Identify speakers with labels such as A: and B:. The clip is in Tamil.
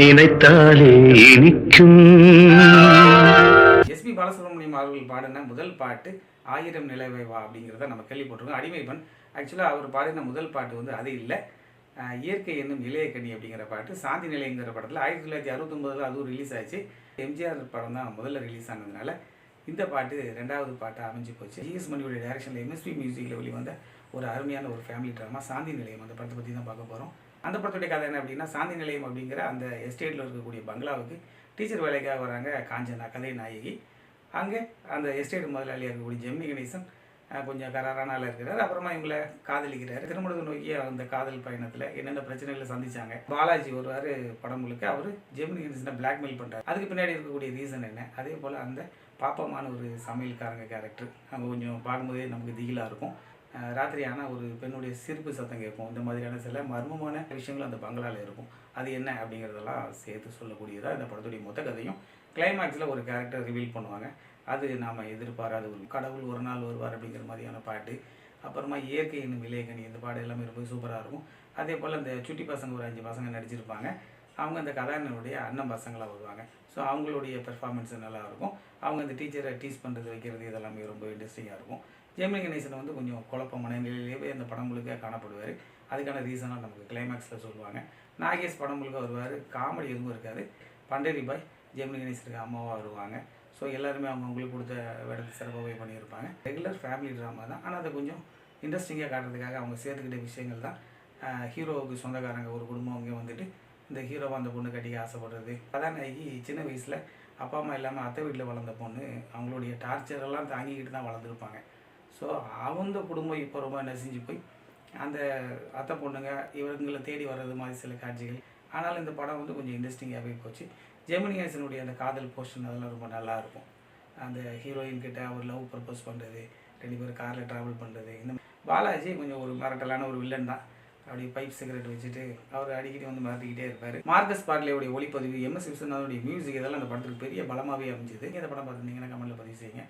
A: நினைத்தாலே இனிக்கும்.
B: எஸ்பி பாலசுப்ரமணியம் அவர்கள் பாடின முதல் பாட்டு ஆயிரம் நிலவை வா அப்படிங்கிறத நம்ம கேள்விப்பட்டிருக்கோம். அடிமைப்பன் ஆக்சுவலாக அவர் பாடின முதல் பாட்டு வந்து அது இல்லை. இயற்கை என்னும் இளையக்கணி அப்படிங்கிற பாட்டு சாந்தி நிலையங்கிற படத்தில் ஆயிரத்தி தொள்ளாயிரத்தி அறுபத்தொம்பதில் அதுவும் ரிலீஸ் ஆச்சு. எம்ஜிஆர் படம் தான் முதல்ல ரிலீஸ் ஆனதுனால இந்த பாட்டு ரெண்டாவது பாட்டாக அமைஞ்சு போச்சு. ஜிஎஸ் மணியோட டைரக்ஷனில் எம்எஸ்பி மியூசிக்கில் வெளிவந்த ஒரு அருமையான ஒரு ஃபேமிலி ட்ராமா சாந்தி நிலையம் அந்த படத்தை பற்றி தான் பார்க்க போகிறோம் அந்த படத்துடைய கதை என்ன அப்படின்னா சாந்தி நிலையம் அப்படிங்கிற அந்த எஸ்டேட்டில் இருக்கக்கூடிய பங்களாவுக்கு டீச்சர் வேலைக்காக வராங்க காஞ்சனா கதை நாயகி. அங்கே அந்த எஸ்டேட் முதலாளியாக இருக்கக்கூடிய ஜெமினி கணேசன் கொஞ்சம் கராரான ஆளாக இருக்கிறார். அப்புறமா இவங்களை காதலிக்கிறார். திருமணத்தை நோக்கிய அந்த காதல் பயணத்தில் என்னென்ன பிரச்சனைகளை சந்திச்சாங்க பாலாஜி வருவார் படம் முழுக்க அவர் ஜெமினி கணேசனை பிளாக்மெயில் பண்ணுறாரு அதுக்கு பின்னாடி இருக்கக்கூடிய ரீசன் என்ன? அதே போல் அந்த பாப்பமான ஒரு சமையல்காரங்க கேரக்டர் அவங்க கொஞ்சம் பார்க்கும்போதே நமக்கு திகிலாக இருக்கும். ராத்திரி ஆனால் ஒரு பெண்ணுடைய சிரிப்பு சத்தம் கேட்கும். இந்த மாதிரியான சில மர்மமான விஷயங்கள் அந்த பங்களாவில் இருக்கும். அது என்ன அப்படிங்கிறதெல்லாம் சேர்த்து சொல்லக்கூடியதாக இந்த படத்துடைய மொத்த கதையும் கிளைமேக்ஸில் ஒரு கேரக்டர் ரிவீல் பண்ணுவாங்க. அது நாம் எதிர்பாராத ஒரு கடவுள் ஒரு நாள் வருவார் அப்படிங்கிற மாதிரியான பாட்டு அப்புறமா இயற்கை என்னும் இளையகனி இந்த பாட்டு எல்லாமே ரொம்ப சூப்பராக இருக்கும். அதே போல் இந்த சுட்டி பசங்க ஒரு அஞ்சு பசங்க நடிச்சிருப்பாங்க. அவங்க அந்த கதாநாயகனுடைய அண்ணன் பசங்களாக வருவாங்க. ஸோ அவங்களுடைய பெர்ஃபார்மன்ஸ் நல்லா இருக்கும் அவங்க அந்த டீச்சரை டீஸ் பண்ணுறது வைக்கிறது இதெல்லாமே ரொம்ப இன்ட்ரெஸ்டிங்காக இருக்கும். ஜெமினி கணேசன் வந்து கொஞ்சம் குழப்பமான நிலையிலேயே அந்த படம் முழுக்க காணப்படுவார். அதுக்கான ரீசனாக நமக்கு கிளைமேக்ஸில் சொல்லுவாங்க. நாகேஷ் படம் முழுக்க வருவார். காமெடி எதுவும் இருக்காது. பண்டேரி பாய் ஜெமினி கணேசனுக்கு அம்மாவாக வருவாங்க. ஸோ எல்லாருமே அவங்க அவங்களுக்கு கொடுத்த வேடத்தை சிறப்பாகவே பண்ணியிருப்பாங்க. ரெகுலர் ஃபேமிலி ட்ராமா தான். ஆனால் அதை கொஞ்சம் இன்ட்ரெஸ்டிங்காக காட்டுறதுக்காக அவங்க சேர்த்துக்கிட்ட விஷயங்கள் தான். ஹீரோவுக்கு சொந்தக்காரங்க ஒரு குடும்பம் அங்கே வந்துட்டு இந்த ஹீரோவை அந்த பொண்ணு கட்டிக்க ஆசைப்படுறது. கதாநாயகி சின்ன வயசில் அப்பா அம்மா இல்லாமல் அத்தை வீட்டில் வளர்ந்த பொண்ணு அவங்களுடைய டார்ச்சரெல்லாம் தாங்கிக்கிட்டு தான் வளர்ந்துருப்பாங்க. ஸோ அவங்க குடும்பம் இப்போ ரொம்ப நெசிஞ்சு போய் அந்த அத்தை பொண்ணுங்க இவங்களை தேடி வர்றது மாதிரி சில காட்சிகள். ஆனாலும் இந்த படம் வந்து கொஞ்சம் இன்ட்ரெஸ்டிங்காகவே போச்சு. ஜெமினியாசனுடைய அந்த காதல் போர்ஷன் அதெல்லாம் ரொம்ப நல்லா இருக்கும். அந்த ஹீரோயின் கிட்ட அவர் லவ் ப்ரப்போஸ் பண்ணுறது ரெண்டு பேரும் காரில் ட்ராவல் பண்ணுறது இந்த பாலாஜி கொஞ்சம் ஒரு மிரட்டலான ஒரு வில்லன் தான். அப்படி பைப் சிகரெட் வச்சுட்டு அவர் அடிக்கடி வந்து மிரட்டிக்கிட்டே இருப்பார். மார்க்கஸ் பார்லேவுடைய ஒளிப்பதிவு எம்எஸ் விஸ்வநாதனுடைய மியூசிக் இதெல்லாம் அந்த படத்துக்கு பெரிய பலமாகவே அமைஞ்சது. இந்த படம் பார்த்துருந்தீங்கன்னா கமெண்ட்டில் பதிவு செய்யுங்க.